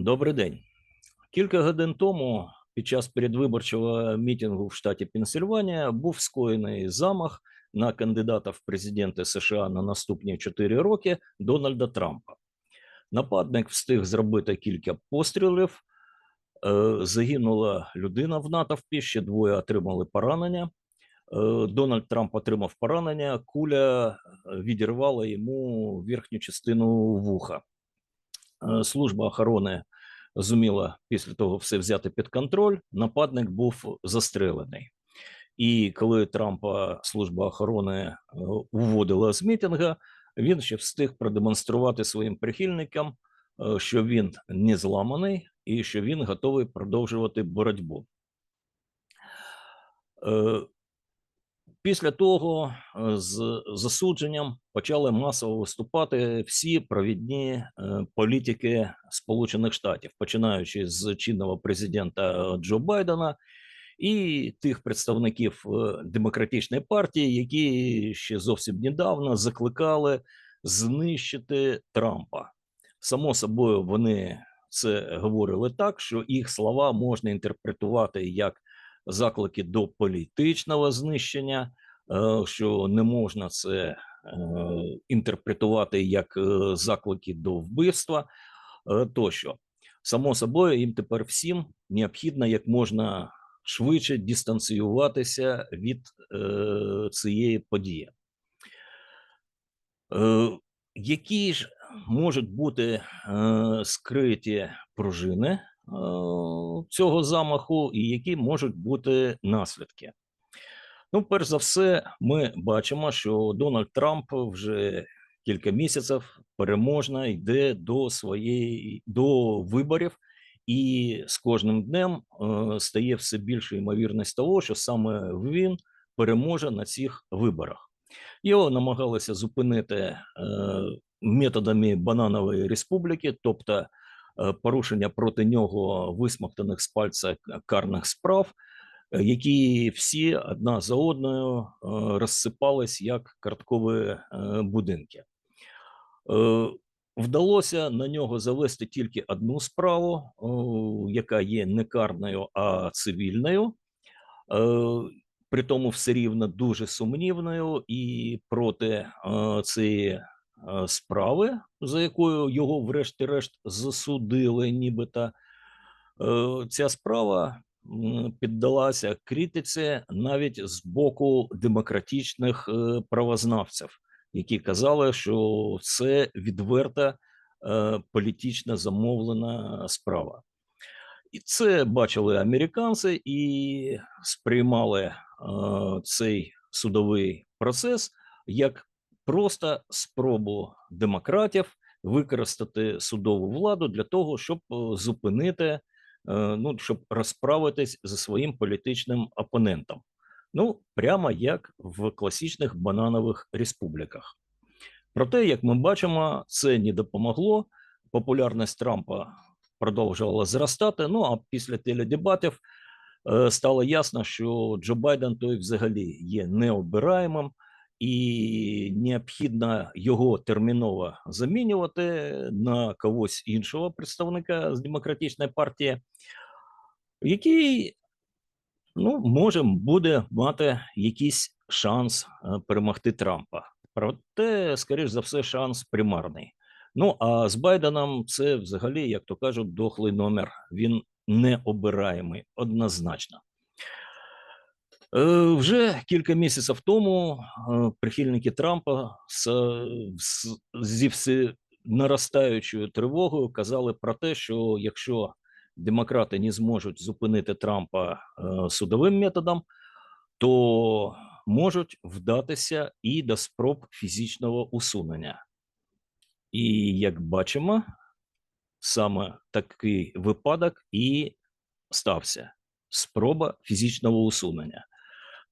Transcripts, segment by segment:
Добрий день. Кілька годин тому, під час передвиборчого мітингу в штаті Пенсильванія, був скоєний замах на кандидата в президенти США на наступні 4 роки Дональда Трампа. Нападник встиг зробити кілька пострілів. е, Загинула людина в натовпі, ще двоє отримали поранення. Е, Дональд Трамп отримав поранення, куля відірвала йому верхню частину вуха. Е, Служба охорони зуміла після того все взяти під контроль. Нападник був застрелений. І коли Трампа служба охорони е, уводила з мітинга, він ще встиг продемонструвати своїм прихильникам, е, що він не зламаний і що він готовий продовжувати боротьбу. Е, Після того е, з засудженням почали масово виступати всі провідні е, політики Сполучених Штатів, починаючи з чинного президента Джо Байдена і тих представників е, демократичної партії, які ще зовсім недавно закликали знищити Трампа. Само собою, вони це говорили так, що їх слова можна інтерпретувати як заклики до політичного знищення, е, що не можна це е, інтерпретувати як е, заклики до вбивства тощо. Само собою, їм тепер всім необхідно як можна швидше дистанціюватися від цієї події. Які ж можуть бути скриті пружини цього замаху, і які можуть бути наслідки? Ну, перш за все, ми бачимо, що Дональд Трамп вже кілька місяців переможно йде до своєї до виборів, і з кожним днем е, стає все більше ймовірність того, що саме він переможе на цих виборах. Його намагалися зупинити е, методами бананової республіки, тобто е, порушення проти нього висмоктаних з пальця карних справ, е, які всі одна за одною е, розсипались як карткові е, будинки. Е, Вдалося на нього завести тільки одну справу, яка є не карною, а цивільною. Е, при тому все рівно дуже сумнівною, і проти е, цієї е, справи, за якою його, врешті-решт, засудили, нібито е, ця справа піддалася критиці навіть з боку демократичних е, правознавців, які казали, що це відверта е, політично замовлена справа. І це бачили американці і сприймали е, цей судовий процес як просто спробу демократів використати судову владу для того, щоб е, зупинити, е, ну щоб розправитись зі своїм політичним опонентом. Ну, прямо як в класичних бананових республіках. Проте, як ми бачимо, це не допомогло. Популярність Трампа продовжувала зростати. Ну а після теледебатів е, стало ясно, що Джо Байден той взагалі є необираємим, і необхідно його терміново замінювати на когось іншого представника з демократичної партії, який ну, може буде мати якийсь шанс е, перемогти Трампа. Проте, скоріш за все, шанс примарний. Ну а з Байденом це взагалі, як то кажуть, дохлий номер. Він необираємий однозначно. Вже кілька місяців тому е, прихильники Трампа з, з, зі все наростаючою тривогою казали про те, що якщо демократи не зможуть зупинити Трампа е, судовим методом, то можуть вдатися і до спроб фізичного усунення. І як бачимо, саме такий випадок і стався спроба фізичного усунення.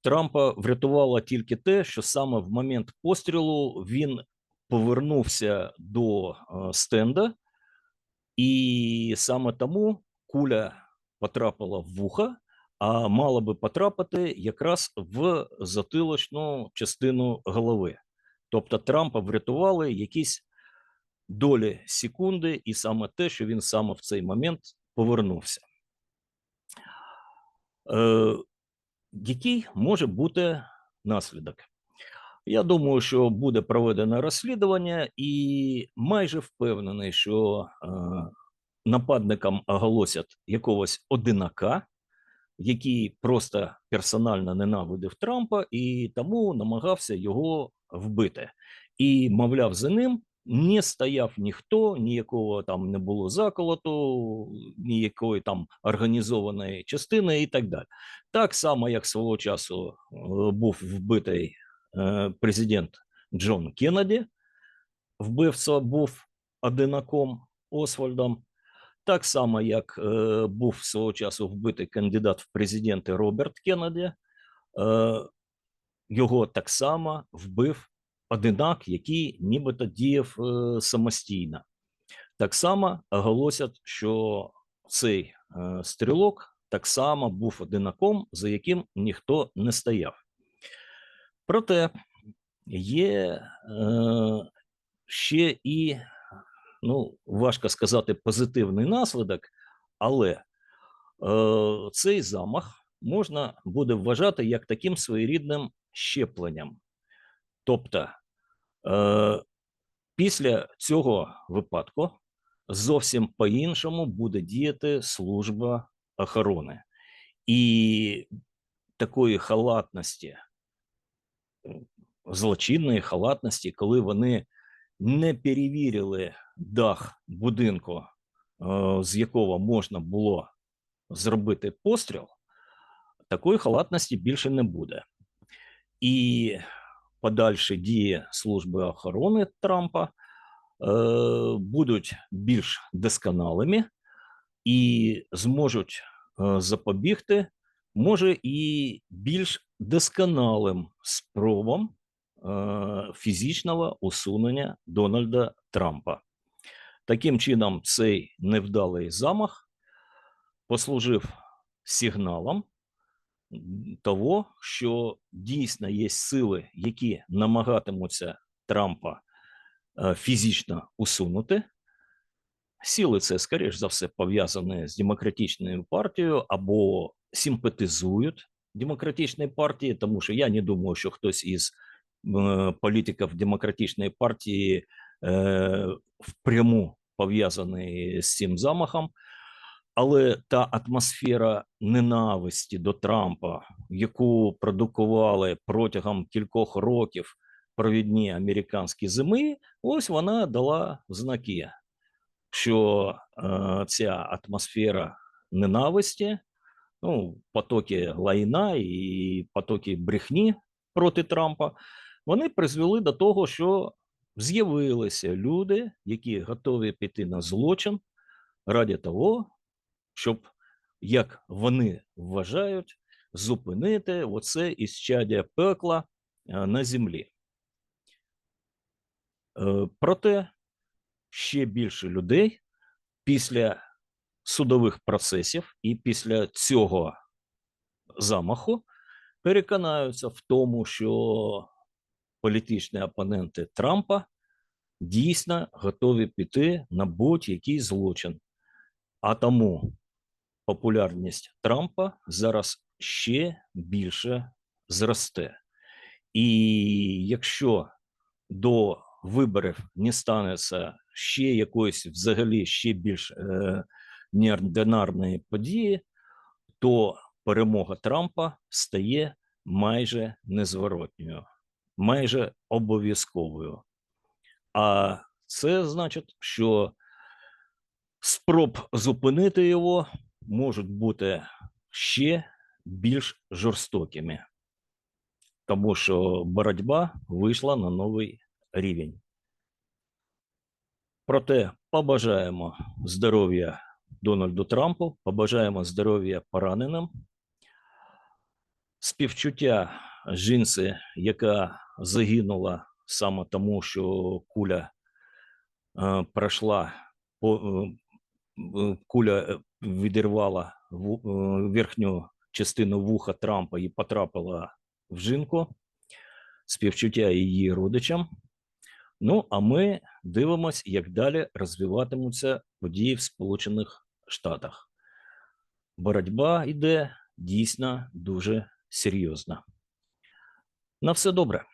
Трампа врятувало тільки те, що саме в момент пострілу він повернувся до е, стенда, і саме тому куля потрапила в вуха, а мала би потрапити якраз в затилочну частину голови. Тобто Трампа врятували якісь долі секунди, і саме те, що він саме в цей момент повернувся. Е, який може бути наслідок? Я думаю, що буде проведено розслідування, і майже впевнений, що е, нападникам оголосять якогось одинака, який просто персонально ненавидив Трампа і тому намагався його вбити. І, мовляв, за ним не стояв ніхто, ніякого там не було заколоту, ніякої там організованої частини і так далі. Так само, як свого часу е, був вбитий е, президент Джон Кеннеді, вбивця був одинаком Освальдом. Так само, як е, був свого часу вбитий кандидат в президенти Роберт Кеннеді, його так само вбив одинак, який нібито діяв е, самостійно. Так само оголосять, що цей е, стрілок так само був одинаком, за яким ніхто не стояв. Проте є е, ще і, ну, важко сказати, позитивний наслідок, але е, цей замах можна буде вважати як таким своєрідним щепленням. Тобто, е, після цього випадку зовсім по-іншому буде діяти служба охорони. І такої халатності, злочинної халатності, коли вони не перевірили дах будинку, е, з якого можна було зробити постріл, такої халатності більше не буде. І подальші дії служби охорони Трампа е, будуть більш досконалими і зможуть е, запобігти, може, і більш досконалим спробам е, фізичного усунення Дональда Трампа. Таким чином, цей невдалий замах послужив сигналом того, що дійсно є сили, які намагатимуться Трампа е, фізично усунути. Сили це, скоріш за все, пов'язані з демократичною партією або симпатизують демократичній партії, тому що я не думаю, що хтось із е, політиків демократичної партії е, впряму пов'язаний з цим замахом. Але та атмосфера ненависті до Трампа, яку продукували протягом кількох років провідні американські зими, ось вона дала знаки, що е, ця атмосфера ненависті, ну, потоки лайна і потоки брехні проти Трампа, вони призвели до того, що з'явилися люди, які готові піти на злочин ради того щоб, як вони вважають, зупинити оце ісчадя пекла е, на землі. Е, проте ще більше людей після судових процесів і після цього замаху переконаються в тому, що політичні опоненти Трампа дійсно готові піти на будь-який злочин. А тому популярність Трампа зараз ще більше зросте. І якщо до виборів не станеться ще якоїсь взагалі ще більш е, неординарної події, то перемога Трампа стає майже незворотньою, майже обов'язковою. А це значить, що спроб зупинити його можуть бути ще більш жорстокими, тому що боротьба вийшла на новий рівень. Проте побажаємо здоров'я Дональду Трампу, побажаємо здоров'я пораненим, співчуття жінці, яка загинула саме тому, що куля е, пройшла по е, куля е, відірвала верхню частину вуха Трампа і потрапила в жінку, співчуття її родичам. Ну, а ми дивимося, як далі розвиватимуться події в Сполучених Штатах. Боротьба йде дійсно дуже серйозна. На все добре.